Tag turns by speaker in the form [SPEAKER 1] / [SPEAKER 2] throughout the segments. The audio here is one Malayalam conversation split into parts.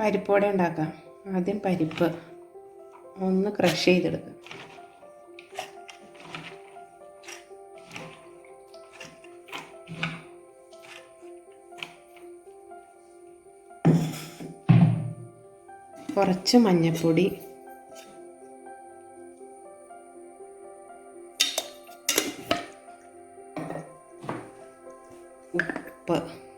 [SPEAKER 1] പരിപ്പ് വട ഉണ്ടാക്കാം. ആദ്യം പരിപ്പ് ഒന്ന് ക്രഷ് ചെയ്തെടുക്കുക കുറച്ച് മഞ്ഞൾപ്പൊടി ഉപ്പ്.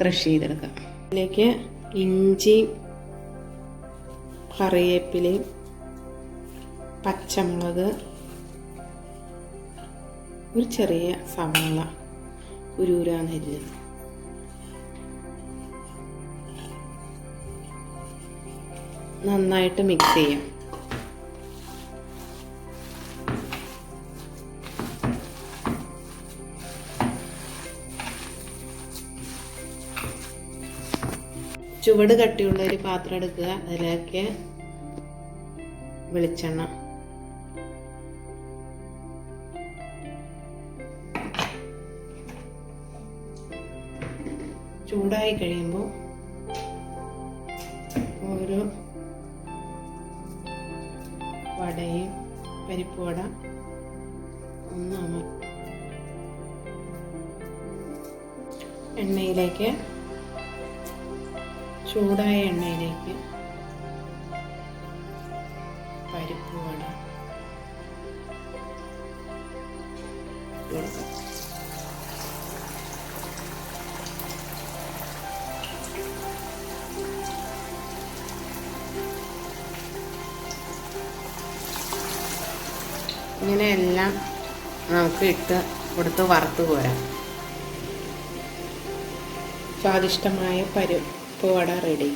[SPEAKER 1] ക്രഷ് ചെയ്തെടുക്കാം അതിലേക്ക് ഇഞ്ചി കറിവേപ്പിലയും പച്ചമുളക് ഒരു ചെറിയ സവാള ഉരൂരാന്നരിഞ്ഞ് നന്നായിട്ട് മിക്സ് ചെയ്യാം. ചുവട് കട്ടിയുള്ള ഒരു പാത്രം എടുക്കുക. അതിലേക്ക് വെളിച്ചെണ്ണ. ചൂടായി കഴിയുമ്പോൾ ഓരോ വടയും പരിപ്പ് വട ഒന്ന് എണ്ണയിലേക്ക് ചൂടായ എണ്ണയിലേക്ക് പരിപ്പ് വട. ഇങ്ങനെയെല്ലാം ഇങ്ങനെ എല്ലാം നമുക്ക് ഇട്ട് കൊടുത്ത് വറുത്ത് പോരാം. സ്വാദിഷ്ടമായ പരിപ്പ് വട റെഡി